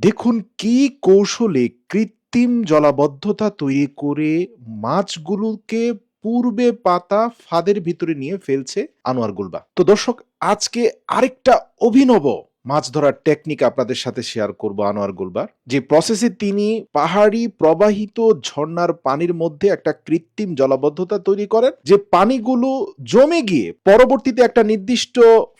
দেখুন কি কৌশলে কৃত্রিম জলাবদ্ধতা তৈরি করে মাছগুলোকে পূর্বে পাতা ফাঁদের ভিতরে নিয়ে ফেলছে আনোয়ার গুলবা। তো দর্শক, আজকে আরেকটা অভিনব মাছ ধরার টেকনিক আপনাদের সাথে শেয়ার করব আনোয়ার গুলবার। যে প্রসেসে তিনি পাহাড়ি প্রবাহিত ঝর্ণার পানির মধ্যে একটা কৃত্রিম জলাবদ্ধতা তৈরি করেন, যে পানিগুলো জমে গিয়ে পরবর্তীতে একটা নির্দিষ্ট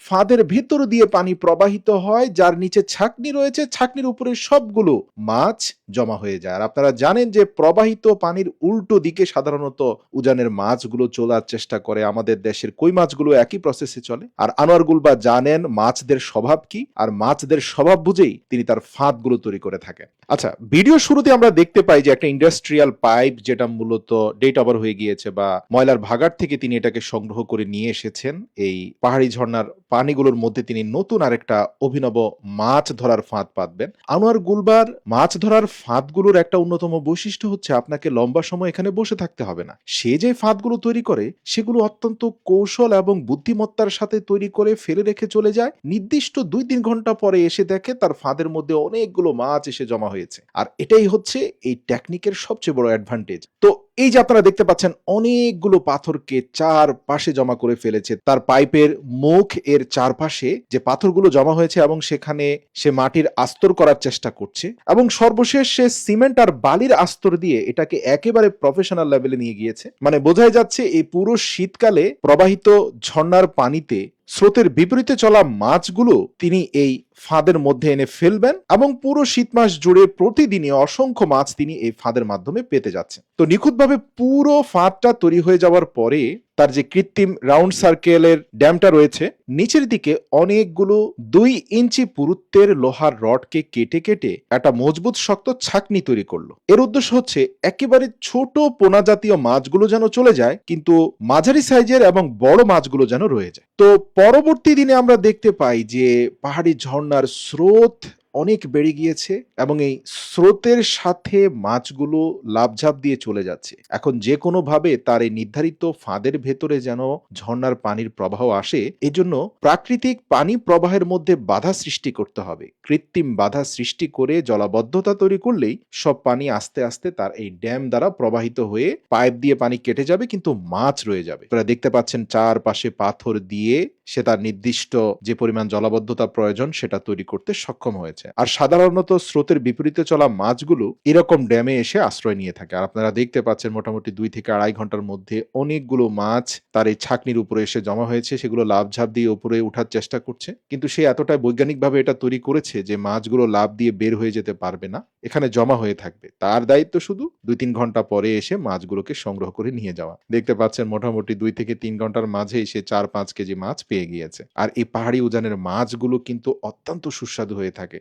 ফাঁদের ভেতর দিয়ে পানি প্রবাহিত হয়, যার নিচে ছাকনি রয়েছে, ছাকনির উপরে সবগুলো মাছ জমা হয়ে যায়। আর আপনারা জানেন যে প্রবাহিত পানির উল্টো দিকে সাধারণত উজানের মাছগুলো চলার চেষ্টা করে, আমাদের দেশের কই মাছগুলো একই প্রসেসে চলে? আর আনোয়ার গুলবা জানেন মাছদের স্বভাব কি? আর মাছদের স্বভাব বুঝেই তিনি তার ফাঁদগুলো তৈরি করে থাকেন। আচ্ছা ভিডিও শুরুতে আমরা দেখতে পাই যে একটা ইন্ডাস্ট্রিয়াল পাইপ যেটা মূলত ডেট ওভার হয়ে গিয়েছে বা ময়লার ভাগার থেকে তিনি এটাকে সংগ্রহ করে নিয়ে এসেছেন। এই পাহাড়ি ঝর্ণার পানিগুলোর মধ্যে তিনি নতুন আরেকটা অভিনব মাছ ধরার ফাঁদ পাতবেন। আনোয়ার গুলবার, মাছ ধরার ফাঁদগুলোর একটা অন্যতম বৈশিষ্ট্য হচ্ছে আপনাকে লম্বা সময় এখানে বসে থাকতে হবে না। সে যে ফাঁদগুলো তৈরি করে, সেগুলো অত্যন্ত কৌশল এবং বুদ্ধিমত্তার সাথে তৈরি করে ফেলে রেখে চলে যায়। নির্দিষ্ট দুই তিন ঘণ্টা পরে এসে দেখে তার ফাঁদের মধ্যে অনেকগুলো মাছ এসে জমা হয়েছে। আর এটাই হচ্ছে এই টেকনিকের সবচেয়ে বড় অ্যাডভান্টেজ তো এই যে আপনারা দেখতে পাচ্ছেন, অনেকগুলো পাথরকে চার পাশে জমা করে ফেলেছে। তার পাইপের মুখ এর চারপাশে যে পাথরগুলো জমা হয়েছে এবং সেখানে সে মাটির আস্তর করার চেষ্টা করছে এবং সর্বশেষ সে সিমেন্ট আর বালির আস্তর দিয়ে এটাকে একেবারে প্রফেশনাল লেভেলে নিয়ে গিয়েছে। মানে বোঝাই যাচ্ছে, এই পুরো শীতকালে প্রবাহিত ঝর্ণার পানিতে স্রোতের বিপরীতে চলা মাছগুলো তিনি এই ফাঁদের মধ্যে এনে ফেলবেন এবং পুরো শীত মাস জুড়ে প্রতিদিনই অসংখ্য মাছ তিনি এই ফাঁদের মাধ্যমে পেতে যাচ্ছেন। তো নিখুঁতভাবে পুরো ফাঁদটা তৈরি হয়ে যাওয়ার পরে তার যে কৃত্রিম রাউন্ড সার্কেলের ড্যামটা রয়েছে, নিচের দিকে অনেকগুলো দুই ইঞ্চি পুরুত্বের লোহার রডকে কেটে কেটে একটা মজবুত শক্ত ছাকনি তৈরি করল। এর উদ্দেশ্য হচ্ছে একেবারে ছোট পোনা জাতীয় মাছগুলো যেন চলে যায়, কিন্তু মাঝারি সাইজের এবং বড় মাছগুলো যেন রয়ে যায়। তো পরবর্তী দিনে আমরা দেখতে পাই যে পাহাড়ি ঝর্ণার স্রোত অনেক বেড়ে গিয়েছে এবং এই স্রোতের সাথে মাছগুলো লাভঝাপ দিয়ে চলে যাচ্ছে। এখন যে কোনো ভাবে তার এই নির্ধারিত ফাঁদের ভেতরে যেন ঝর্ণার পানির প্রবাহ আসে, এজন্য প্রাকৃতিক পানি প্রবাহের মধ্যে বাধা সৃষ্টি করতে হবে। কৃত্রিম বাধা সৃষ্টি করে জলাবদ্ধতা তৈরি করলেই সব পানি আস্তে আস্তে তার এই ড্যাম দ্বারা প্রবাহিত হয়ে পাইপ দিয়ে পানি কেটে যাবে, কিন্তু মাছ রয়ে যাবে। আপনারা দেখতে পাচ্ছেন চারপাশে পাথর দিয়ে সে তার নির্দিষ্ট যে পরিমাণ জলাবদ্ধতা প্রয়োজন সেটা তৈরি করতে সক্ষম হয়েছে। আর সাধারণত স্রোতের বিপরীতে চলা মাছগুলো এরকম ড্যামে এসে আশ্রয় নিয়ে থাকে। আর আপনারা দেখতে পাচ্ছেন মোটামুটি দুই থেকে আড়াই ঘণ্টার মধ্যে অনেকগুলো মাছ তার এই ছাকনির উপরে এসে জমা হয়েছে, সেগুলো লাভঝাপ দিয়ে উপরে ওঠার চেষ্টা করছে। কিন্তু সে এতটাই বৈজ্ঞানিকভাবে এটা তৈরি করেছে যে মাছগুলো লাভ দিয়ে বের হয়ে যেতে পারবে না, এখানে জমা হয়ে থাকবে। তার দায়িত্ব শুধু দুই তিন ঘণ্টা পরে এসে মাছগুলোকে সংগ্রহ করে নিয়ে যাওয়া। দেখতে পাচ্ছেন মোটামুটি দুই থেকে তিন ঘণ্টার মাঝে সে চার পাঁচ কেজি মাছ পেয়ে গিয়েছে। আর এই পাহাড়ি উজানের মাছগুলো কিন্তু অত্যন্ত সুস্বাদু হয়ে থাকে।